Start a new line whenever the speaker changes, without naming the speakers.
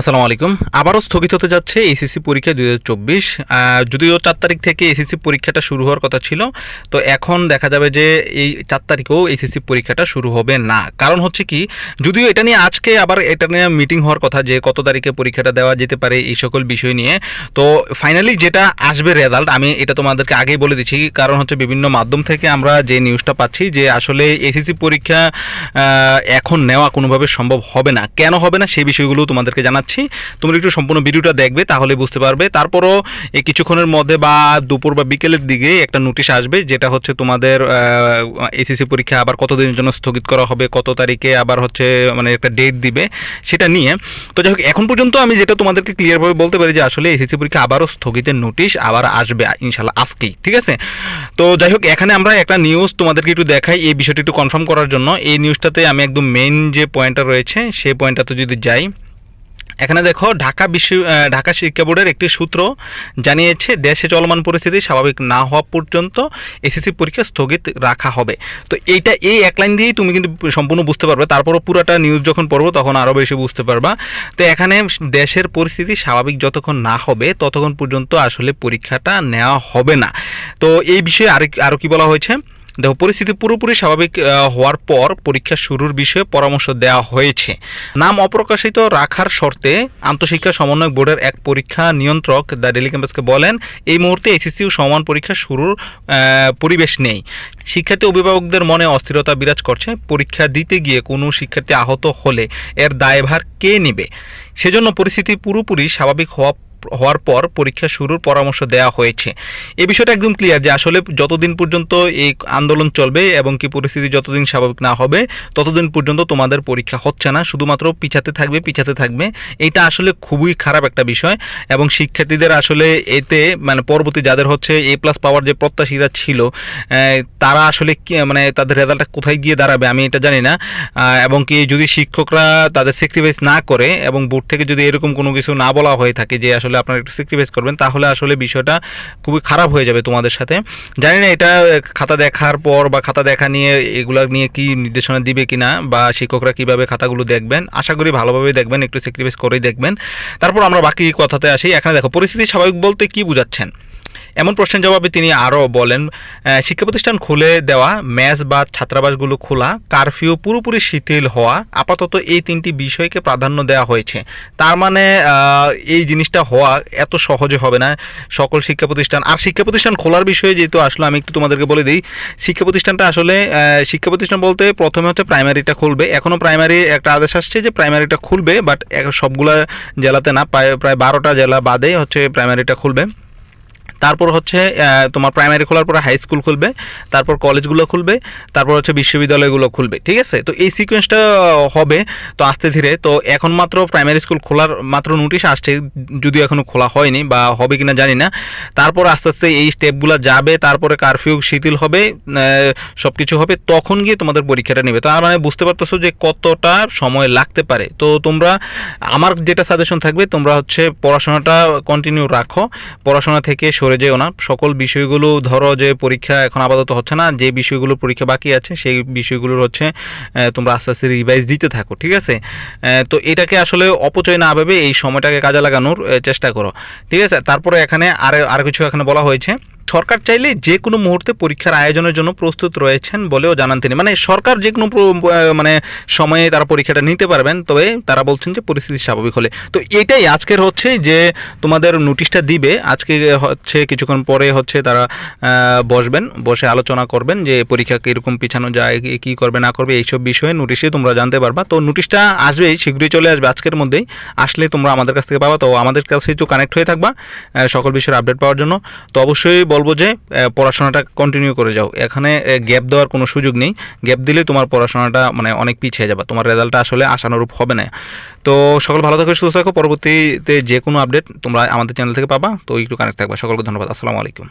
আসসালামু আলাইকুম। আবারও স্থগিত হতে যাচ্ছে এসএসসি পরীক্ষা দুই হাজার চব্বিশ। যদিও চার তারিখ থেকে এসএসসি পরীক্ষাটা শুরু হওয়ার কথা ছিল, তো এখন দেখা যাবে যে এই চার তারিখেও এসএসসি পরীক্ষাটা শুরু হবে না। কারণ হচ্ছে কি, যদিও এটা নিয়ে আজকে আবার এটা নিয়ে মিটিং হওয়ার কথা যে কত তারিখে পরীক্ষাটা দেওয়া যেতে পারে এই সকল বিষয় নিয়ে, তো ফাইনালি যেটা আসবে রেজাল্ট আমি এটা তোমাদেরকে আগেই বলে দিচ্ছি, কারণ হচ্ছে বিভিন্ন মাধ্যম থেকে আমরা যে নিউজটা পাচ্ছি যে আসলে এসএসসি পরীক্ষা এখন নেওয়া কোনোভাবে সম্ভব হবে না। কেন হবে না সেই বিষয়গুলো তোমাদেরকে জানাচ্ছি। তোমরা একটু সম্পূর্ণ ভিডিওটা দেখবে, তাহলে বুঝতে পারবে। তারপরও এই কিছুক্ষণের মধ্যে বা দুপুর বা বিকেলের দিকে একটা নোটিশ আসবে, যেটা হচ্ছে তোমাদের এসএসসি পরীক্ষা আবার কতদিনের জন্য স্থগিত করা হবে, কত তারিখে আবার হচ্ছে মানে একটা ডেট দিবে, সেটা নিয়ে। তো যাই হোক, এখন পর্যন্ত আমি যেটা তোমাদেরকে ক্লিয়ারভাবে বলতে পারি যে আসলে এসএসসি পরীক্ষা আবারও স্থগিতের নোটিশ আবার আসবে ইনশাল্লাহ আজকেই, ঠিক আছে? তো যাই হোক, এখানে আমরা একটা নিউজ তোমাদেরকে একটু দেখাই, এই বিষয়টি একটু কনফার্ম করার জন্য। এই নিউজটাতে আমি একদম মেইন যে পয়েন্টটা রয়েছে, সেই পয়েন্টটাতে যদি যাই এখানে দেখো ঢাকা বিশ্ব ঢাকা শিক্ষা বোর্ডের একটি সূত্র জানিয়েছে, দেশে চলমান পরিস্থিতি স্বাভাবিক না হওয়া পর্যন্ত এসএসসি পরীক্ষা স্থগিত রাখা হবে। তো এইটা এই এক লাইন দিয়েই তুমি কিন্তু সম্পূর্ণ বুঝতে পারবে। তারপরও পুরোটা নিউজ যখন পড়ব তখন আরও বেশি বুঝতে পারবা। তো এখানে দেশের পরিস্থিতি স্বাভাবিক যতক্ষণ না হবে, ততক্ষণ পর্যন্ত আসলে পরীক্ষাটা নেওয়া হবে না। তো এই বিষয়ে আরও আরও কি বলা হয়েছে? দেখো, পরিস্থিতি পুরোপুরি স্বাভাবিক হওয়ার পর পরীক্ষা শুরুর বিষয়ে পরামর্শ দেওয়া হয়েছে। নাম অপ্রকাশিত রাখার শর্তে আন্তঃশিক্ষা সমন্বয় বোর্ডের এক পরীক্ষা নিয়ন্ত্রক দ্য ডেলি ক্যাম্পাসকে বলেন, এই মুহূর্তে এসএসসি ও সমান পরীক্ষা শুরুর পরিবেশ নেই। শিক্ষার্থী অভিভাবকদের মনে অস্থিরতা বিরাজ করছে। পরীক্ষা দিতে গিয়ে কোনো শিক্ষার্থী আহত হলে এর দায়ভার কে নেবে? সেজন্য পরিস্থিতি পুরোপুরি স্বাভাবিক হওয়া হওয়ার পর পরীক্ষা শুরুর পরামর্শ দেওয়া হয়েছে। এই বিষয়টা একদম ক্লিয়ার যে আসলে যতদিন পর্যন্ত এই আন্দোলন চলবে এবং কি পরিস্থিতি যতদিন স্বাভাবিক না হবে, ততদিন পর্যন্ত তোমাদের পরীক্ষা হচ্ছে না। শুধুমাত্র পিছাতে থাকবে পিছাতে থাকবে। এটা আসলে খুবই খারাপ একটা বিষয় এবং শিক্ষার্থীদের আসলে এতে মানে পরবর্তী যাদের হচ্ছে এ প্লাস পাওয়ার যে প্রত্যাশীরা ছিল তারা আসলে মানে তাদের রেজাল্টটা কোথায় গিয়ে দাঁড়াবে আমি এটা জানি না। এবং কি যদি শিক্ষকরা তাদের স্যাক্রিফাইস না করে এবং বোর্ড থেকে যদি এরকম কোনো কিছু না বলা হয়ে থাকে যে আসলে আপনারা একটু স্যাক্রিফাইস করবেন, তাহলে আসলে বিষয়টা খুবই খারাপ হয়ে যাবে তোমাদের সাথে। জানি না এটা খাতা দেখার পর বা খাতা দেখা নিয়ে এগুলা নিয়ে কি নির্দেশনা দিবে কি না বা শিক্ষকরা কীভাবে খাতাগুলো দেখবেন, আশা করি ভালোভাবে দেখবেন, একটু স্যাক্রিফাইস করেই দেখবেন। তারপর আমরা বাকি কথাতে আসি। এখানে দেখো, পরিস্থিতি স্বাভাবিক বলতে কি বুঝাচ্ছেন? এমন প্রশ্নের জবাবে তিনি আরও বলেন শিক্ষা প্রতিষ্ঠান খুলে দেওয়া, ম্যাচ বা ছাত্রাবাসগুলো খোলা, কারফিউ পুরোপুরি শিথিল হওয়া, আপাতত এই তিনটি বিষয়কে প্রাধান্য দেওয়া হয়েছে। তার মানে এই জিনিসটা হওয়া এত সহজে হবে না সকল শিক্ষা প্রতিষ্ঠান আর শিক্ষা প্রতিষ্ঠান খোলার বিষয়ে যেহেতু আসলে, আমি একটু তোমাদেরকে বলে দিই শিক্ষা প্রতিষ্ঠানটা আসলে শিক্ষা প্রতিষ্ঠান বলতে প্রথমে হচ্ছে প্রাইমারিটা খুলবে। এখনও প্রাইমারি একটা আদেশ আসছে যে প্রাইমারিটা খুলবে, বাট সবগুলা জেলাতে না, প্রায় প্রায় বারোটা জেলা বাদে হচ্ছে প্রাইমারিটা খুলবে। তারপর হচ্ছে তোমার প্রাইমারি খোলার পরে হাই স্কুল খুলবে, তারপর কলেজগুলো খুলবে, তারপর হচ্ছে বিশ্ববিদ্যালয়গুলো খুলবে, ঠিক আছে? তো এই সিকোয়েন্সটা হবে তো আস্তে ধীরে। তো এখন মাত্র প্রাইমারি স্কুল খোলার মাত্র নোটিশ আসছে, যদিও এখনও খোলা হয়নি বা হবে কিনা জানি না। তারপর আস্তে আস্তে এই স্টেপগুলো যাবে, তারপরে কারফিউ শিথিল হবে সব কিছু হবে, তখন গিয়ে তোমাদের পরীক্ষাটা নেবে। তার মানে বুঝতে পারতেছো যে কতটা সময় লাগতে পারে। তো তোমরা, আমার যেটা সাজেশন থাকবে, তোমরা হচ্ছে পড়াশোনাটা কন্টিনিউ রাখো। পড়াশোনা থেকে যেও না। সকল বিষয়গুলো ধরো যে পরীক্ষা এখন আপাতত হচ্ছে না, যে বিষয়গুলো পরীক্ষা বাকি আছে, সেই বিষয়গুলোর হচ্ছে তোমরা আস্তে আস্তে রিভাইজ দিতে থাকো, ঠিক আছে? তো এটাকে আসলে অপচয় না ভেবে এই সময়টাকে কাজে লাগানোর চেষ্টা করো, ঠিক আছে? তারপরে এখানে আর আর কিছু এখানে বলা হয়েছে। সরকার চাইলে যে কোনো মুহূর্তে পরীক্ষার আয়োজনের জন্য প্রস্তুত রয়েছেন বলেও জানান তিনি। মানে সরকার যে কোনো মানে সময়ে তারা পরীক্ষাটা নিতে পারবেন, তবে তারা বলছেন যে পরিস্থিতি স্বাভাবিক হলে। তো এটাই আজকের হচ্ছে যে তোমাদের নোটিশটা দিবে। আজকে হচ্ছে কিছুক্ষণ পরে হচ্ছে তারা বসবেন, বসে আলোচনা করবেন যে পরীক্ষা কীরকম পিছানো যায়, কি- করবে, না করবে, এইসব বিষয়ে নোটিশে তোমরা জানতে পারবা। তো নোটিশটা আসবেই, শীঘ্রই চলে আসবে আজকের মধ্যেই। আসলে তোমরা আমাদের কাছ থেকে পাবা, তো আমাদের কাছে একটু কানেক্ট হয়ে থাকবা সকল বিষয়ের আপডেট পাওয়ার জন্য। তো অবশ্যই বলব যে পড়াশোনাটা কন্টিনিউ করে যাও। এখানে গ্যাপ দেওয়ার কোনো সুযোগ নেই। গ্যাপ দিলে তোমার পড়াশোনাটা মানে অনেক পিছিয়ে যাবে। তোমার রেজাল্টটা আসলে আশানুরূপ হবে না। তো সকল ভালো থাকো, সুস্থ থাকো। পরবর্তীতে যে কোনো আপডেট তোমরা আমাদের চ্যানেল থেকে পাবা। তো একটু কানেক্ট থাকবা। সকলকে ধন্যবাদ। আসসালামু আলাইকুম।